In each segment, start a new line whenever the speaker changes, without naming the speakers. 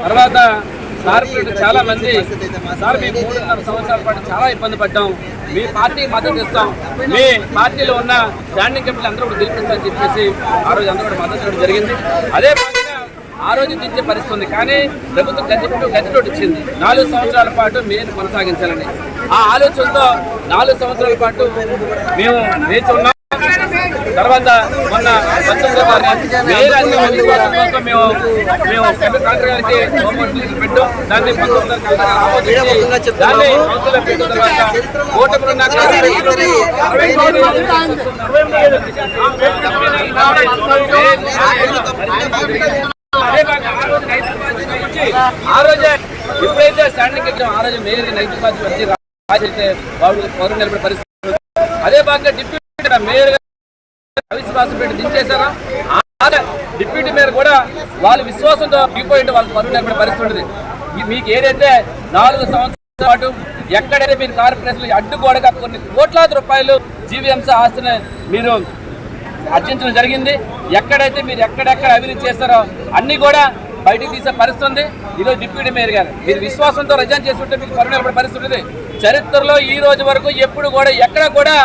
తర్వాత కార్పొరేటర్ చాలా మంది సార్ మేము మూడున్నర సంవత్సరాల పాటు చాలా ఇబ్బంది పడ్డాం. మీ పార్టీకి మద్దతు ఇస్తాం. మీ పార్టీలో ఉన్న స్టాండింగ్ కమిటీలు అందరూ కూడా గెలిపిస్తామని చెప్పేసి ఆ రోజు అందరూ కూడా మద్దతు ఇవ్వడం జరిగింది. అదే విధంగా ఆ రోజు దించే పరిస్థితి ఉంది కానీ ప్రభుత్వం గజెట్ గజెట్ ఇచ్చింది నాలుగు సంవత్సరాల పాటు మీరు కొనసాగించాలని. ఆ ఆలోచనతో నాలుగు సంవత్సరాల పాటు మేము వేచి ఉన్నాం. తర్వాత మొన్న పంతొమ్మిదో తారీఖు వేరే అన్ని విశ్వాసం కోసం మేము మేము కలెక్టర్ గారికి పెట్టాం. దాన్ని పంతొమ్మిదో దాన్ని పెట్టిన తర్వాత ఉన్న ఆ రోజు ఎప్పుడైతే స్టాండింగ్ ఎగ్జామ్ ఆ రోజు మేయర్ నైతిక బాధ్యత వచ్చి రాసితే వాళ్ళు పౌరులు నిలబడే పరిస్థితి. అదే భాగంగా డిప్యూటీ మేయర్ అవిశ్వాసం పెట్టి దించేశారా డిప్యూటీ మేయర్ కూడా వాళ్ళ విశ్వాసంతో దిగిపోయింటే వాళ్ళకి పనులు నిలబడే పరిస్థితి ఉంటుంది మీకు ఏదైతే నాలుగు సంవత్సరాల పాటు ఎక్కడైతే మీరు కార్పొరేషన్లు అడ్డుగోడగా కొన్ని కోట్లాది రూపాయలు జీవీఎంసీ ఆస్తిని మీరు అర్జించడం జరిగింది. ఎక్కడైతే మీరు ఎక్కడెక్కడ అభివృద్ధి చేస్తారో అన్ని కూడా బయటికి తీసే పరిస్థితి ఉంది. ఈరోజు డిప్యూటీ మేయర్ గారు మీరు విశ్వాసంతో రిజైన్ చేస్తుంటే మీకు పరుణపడే పరిస్థితి ఉంది చరిత్రలో ఈ రోజు వరకు ఎప్పుడు కూడా ఎక్కడ కూడా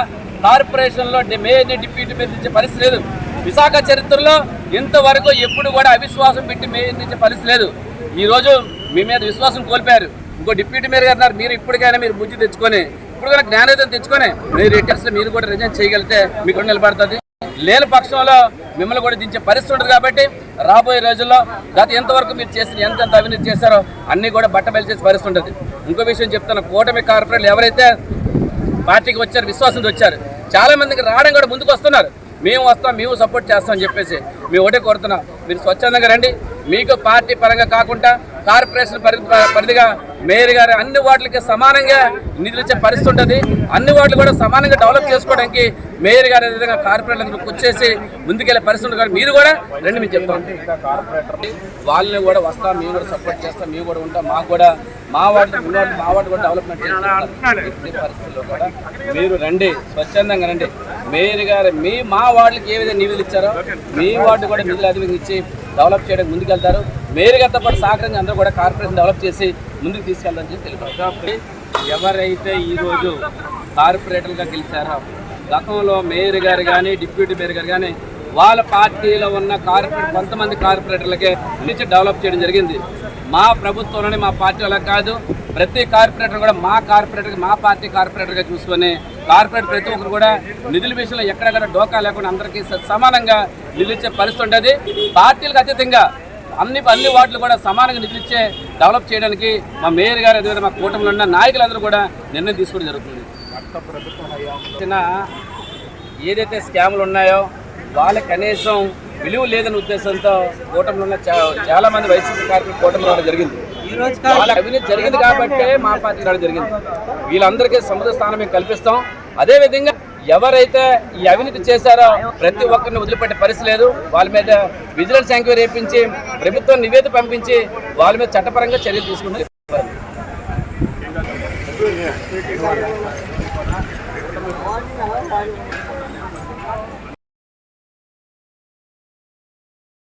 కార్పొరేషన్లో మేయర్ని డిప్యూటీ మేయర్ ఇచ్చే పరిస్థితి లేదు. విశాఖ చరిత్రలో ఇంతవరకు ఎప్పుడు కూడా అవిశ్వాసం పెట్టి మేయర్ ఇచ్చే పరిస్థితి లేదు. ఈరోజు మీ మీద విశ్వాసం కోల్పోయారు. ఇంకో డిప్యూటీ మేయర్ గారు అన్నారు, మీరు ఇప్పటికైనా మీరు బుద్ధి తెచ్చుకొని ఇప్పుడు కూడా జ్ఞానోదయం తెచ్చుకొని మీరు రిటర్న్స్ మీరు కూడా రిజైన్ చేయగలిగితే మీకు నిలబడుతుంది. లేని పక్షంలో మిమ్మల్ని కూడా దించే పరిస్థితి ఉంటుంది కాబట్టి రాబోయే రోజుల్లో గత ఎంతవరకు మీరు చేసిన ఎంతెంత అవినీతి చేశారో అన్నీ కూడా బట్టబయలు చేసే పరిస్థితి ఉంటుంది ఇంకో విషయం చెప్తాను. కూటమి కార్పొరేట్లు ఎవరైతే పార్టీకి వచ్చారు విశ్వాసంతో వచ్చారు చాలా మందికి రావడం కూడా ముందుకు వస్తున్నారు. మేము వస్తాం మేము సపోర్ట్ చేస్తాం అని చెప్పేసి మేము ఒకటే కోరుతున్నాం. మీరు స్వచ్ఛందంగా రండి. మీకు పార్టీ పరంగా కాకుండా కార్పొరేషన్ పరిధి పరిధిగా మేయర్ గారు అన్ని వాటికి సమానంగా నిధులు ఇచ్చే పరిస్థితి ఉంటుంది. అన్ని వాటిని కూడా సమానంగా డెవలప్ చేసుకోవడానికి మేయర్ గారు విధంగా కార్పొరేట్ వచ్చేసి ముందుకెళ్ళే పరిస్థితి ఉంటుంది. మీరు కూడా రండి మేము చెప్తాం. వాళ్ళని కూడా వస్తాం మేము కూడా సపోర్ట్ చేస్తాం మేము కూడా ఉంటాం మాకు కూడా మా వాటి మీ వాటి మా వాటి కూడా డెవలప్మెంట్ చేస్తాం. పరిస్థితుల్లో కూడా మీరు రండి స్వచ్ఛందంగా రండి. మేయర్ గారు మీ మా వార్డుకి ఏ విధంగా నిధులు ఇచ్చారో మీ వార్డు కూడా నిధులు అధికంగా ఇచ్చి డెవలప్ చేయడానికి ముందుకెళ్తారు. మేయర్ గారితో పాటు సహకరించి అందరూ కూడా కార్పొరేషన్ డెవలప్ చేసి ముందుకు తీసుకెళ్తారని చెప్పి తెలిపారు. కాబట్టి ఎవరైతే ఈరోజు కార్పొరేటర్గా గెలిచారో గతంలో మేయర్ గారు కానీ డిప్యూటీ మేయర్ గారు కానీ వాళ్ళ పార్టీలో ఉన్న కార్పొరేట్ కొంతమంది కార్పొరేటర్లకే నుంచి డెవలప్ చేయడం జరిగింది. మా ప్రభుత్వంలోనే మా పార్టీ అలా కాదు. ప్రతి కార్పొరేటర్ కూడా మా కార్పొరేటర్ మా పార్టీ కార్పొరేటర్గా చూసుకొని కార్పొరేట్ ప్రతి ఒక్కరు కూడా నిధుల విషయంలో ఎక్కడెక్కడ డోకా లేకుండా అందరికీ స- సమానంగా నిధులు ఇచ్చే పరిస్థితి ఉంటుంది పార్టీలకు అతీతంగా అన్ని అన్ని వాటిలు కూడా సమానంగా నిధులు ఇచ్చే డెవలప్ చేయడానికి మా మేయర్ గారు అదేవిధంగా మా కూటమిలో ఉన్న నాయకులందరూ కూడా నిర్ణయం తీసుకోవడం జరుగుతుంది. చిన్న ఏదైతే స్కాములు ఉన్నాయో వాళ్ళకి కనీసం విలువ లేదనే ఉద్దేశంతో కూటమిలో ఉన్న చా- చాలా మంది వైసీపీ కార్యక్రమం కూటమిలో రావడం జరిగింది. వాళ్ళ అవినీతి జరిగింది కాబట్టే మా పార్టీ రావడం జరిగింది. వీళ్ళందరికీ సముద్ర స్థానం మేము కల్పిస్తాం. అదే విధంగా ఎవరైతే ఈ అవినీతి చేశారో ప్రతి ఒక్కరిని వదిలిపెట్టే పరిస్థితి లేదు. వాళ్ళ మీద విజిలెన్స్ ఎంక్వైరీ వేయించి ప్రభుత్వం నివేదిక పంపించి వాళ్ళ మీద చట్టపరంగా చర్యలు తీసుకుంటే